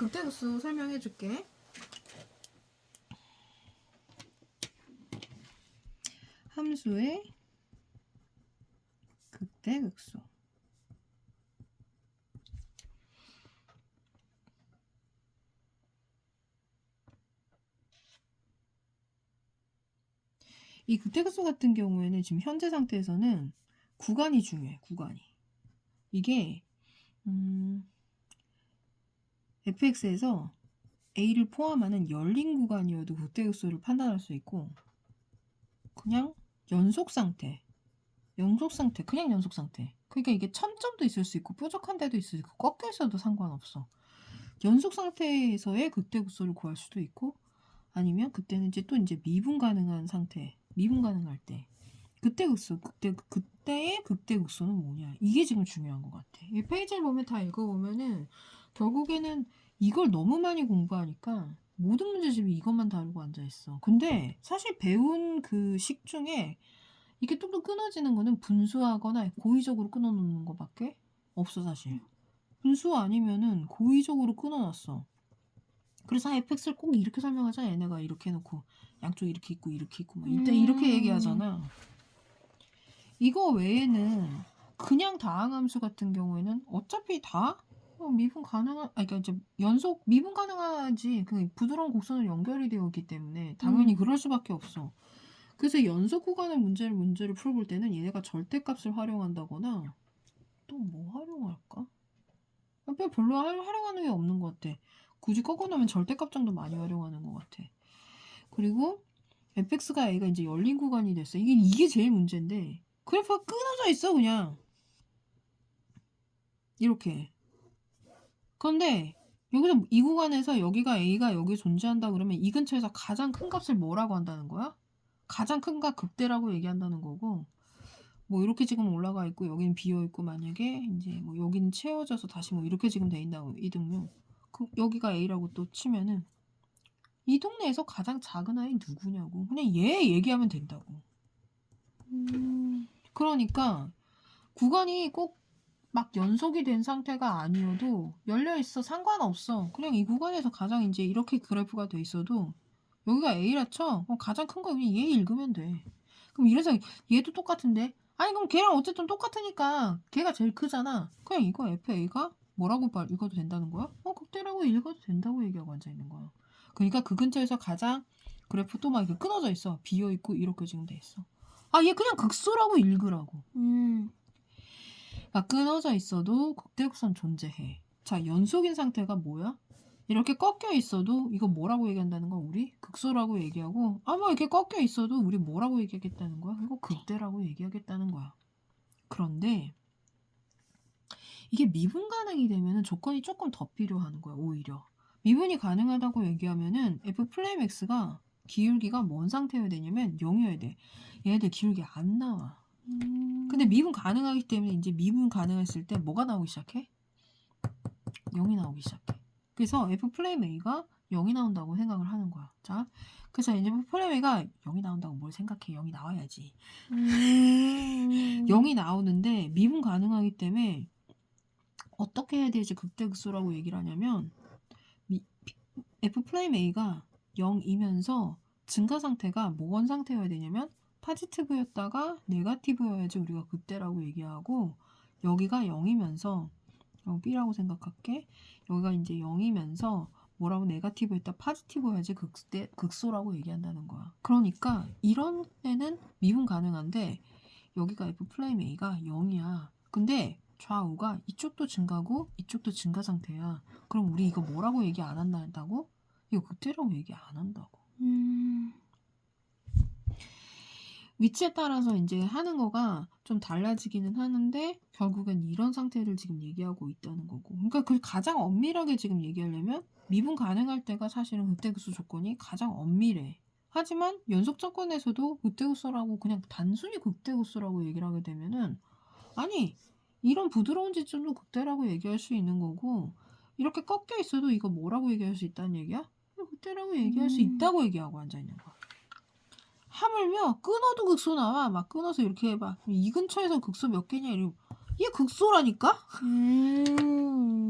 극대극소 설명해 줄게. 함수의 극대극소. 이 극대극소 같은 경우에는 지금 현재 상태에서는 구간이 중요해. 구간이. 이게 음, fx에서 a를 포함하는 열린 구간이어도 극대극소를 판단할 수 있고 그냥 연속 상태 연속 상태 그냥 연속 상태. 그러니까 이게 천점도 있을 수 있고 뾰족한 데도 있을 수 있고 꺾여 있어도 상관없어. 연속 상태에서의 극대극소를 구할 수도 있고 아니면 그때는 이제 또 이제 미분 가능한 상태 미분 가능할 때. 극대극소 극대 그때의 극대 극소는 뭐냐? 이게 지금 중요한 것 같아. 이 페이지를 보면 다 읽어보면은 결국에는 이걸 너무 많이 공부하니까 모든 문제집이 이것만 다루고 앉아있어. 근데 사실 배운 그 식 중에 이게 뚝뚝 끊어지는 거는 분수하거나 고의적으로 끊어놓는 거밖에 없어 사실. 분수 아니면은 고의적으로 끊어놨어. 그래서 fx를 꼭 이렇게 설명하자 얘네가 이렇게 해놓고 양쪽 이렇게 있고 이렇게 있고 막 이때 이렇게 음. 얘기하잖아. 이거 외에는 그냥 다항함수 같은 경우에는 어차피 다 어, 미분 가능한, 아, 그러니까 이제 연속 미분 가능하지. 그 부드러운 곡선으로 연결이 되어 있기 때문에 당연히 음. 그럴 수밖에 없어. 그래서 연속 구간의 문제를 문제를 풀어볼 때는 얘네가 절대값을 활용한다거나 또 뭐 활용할까? 아, 별- 별로 할- 활용하는 게 없는 것 같아. 굳이 꺾어 놓으면 절대값 정도 많이 활용하는 것 같아. 그리고 fx가 a가 이제 열린 구간이 됐어. 이게 이게 제일 문제인데 그래프가 끊어져 있어 그냥 이렇게. 그런데 여기서 이 구간에서 여기가 a가 여기 존재한다 그러면 이 근처에서 가장 큰 값을 뭐라고 한다는 거야? 가장 큰 값 극대라고 얘기한다는 거고 뭐 이렇게 지금 올라가 있고 여기는 비어 있고 만약에 이제 뭐 여기는 채워져서 다시 뭐 이렇게 지금 돼 있다고 이등류 그 여기가 a라고 또 치면은 이 동네에서 가장 작은 아이 누구냐고. 그냥 얘 얘기하면 된다고. 음, 그러니까 구간이 꼭 막 연속이 된 상태가 아니어도 열려 있어 상관없어. 그냥 이 구간에서 가장 이제 이렇게 그래프가 돼 있어도 여기가 A라 쳐. 그럼 가장 큰 거 그냥 얘 읽으면 돼. 그럼 이래서 얘도 똑같은데 아니 그럼 걔랑 어쨌든 똑같으니까 걔가 제일 크잖아. 그냥 이거 FA가 뭐라고 말 읽어도 된다는 거야? 어 극대라고 읽어도 된다고 얘기하고 앉아 있는 거야. 그러니까 그 근처에서 가장 그래프 또 막 이렇게 끊어져 있어. 비어 있고 이렇게 지금 돼 있어. 아 얘 그냥 극소라고 읽으라고. 음, 가 끊어져 있어도 극대극선 존재해. 자, 연속인 상태가 뭐야? 이렇게 꺾여 있어도 이거 뭐라고 얘기한다는 거야? 우리 극소라고 얘기하고 아마 이렇게 꺾여 있어도 우리 뭐라고 얘기하겠다는 거야? 이거 극대라고 얘기하겠다는 거야. 그런데 이게 미분 가능이 되면은 조건이 조금 더 필요한 거야, 오히려. 미분이 가능하다고 얘기하면은 f 플레임 x가 기울기가 뭔 상태여야 되냐면 0이어야 돼. 얘네들 기울기 안 나와. 음. 근데 미분 가능하기 때문에 이제 미분 가능했을 때 뭐가 나오기 시작해? 0이 나오기 시작해. 그래서 f 플레임 a가 0이 나온다고 생각을 하는 거야. 자, 그래서 이제 f 플레임 a가 0이 나온다고 뭘 생각해? 0이 나와야지. 음, 0이 나오는데 미분 가능하기 때문에 어떻게 해야 되지 극대극소라고 얘기를 하냐면 미- f 플레임 a가 0이면서 증가 상태가 뭐원 상태여야 되냐면 파지티브였다가 네가티브여야지 우리가 극대라고 얘기하고 여기가 0이면서 어, B라고 생각할게 여기가 이제 0이면서 뭐라고 네가티브였다 파지티브여야지 극대 극소라고 얘기한다는 거야 그러니까 이런 애는 미분 가능한데 여기가 F 플레임 A가 0이야. 근데 좌우가 이쪽도 증가고 이쪽도 증가 상태야. 그럼 우리 이거 뭐라고 얘기 안 한다고? 이거 극대라고 얘기 안 한다고. 음, 위치에 따라서 이제 하는 거가 좀 달라지기는 하는데 결국엔 이런 상태를 지금 얘기하고 있다는 거고. 그러니까 그 가장 엄밀하게 지금 얘기하려면 미분 가능할 때가 사실은 극대극소 조건이 가장 엄밀해. 하지만 연속 조건에서도 극대극소라고 그냥 단순히 극대극소라고 얘기를 하게 되면은 아니 이런 부드러운 지점도 극대라고 얘기할 수 있는 거고 이렇게 꺾여 있어도 이거 뭐라고 얘기할 수 있다는 얘기야? 극대라고 얘기할 수 음. 있다고 얘기하고 앉아 있는 거야. 하물며 끊어도 극소 나와. 막 끊어서 이렇게 해봐 이 근처에서 극소 몇 개냐 이러면 얘 극소라니까? 음.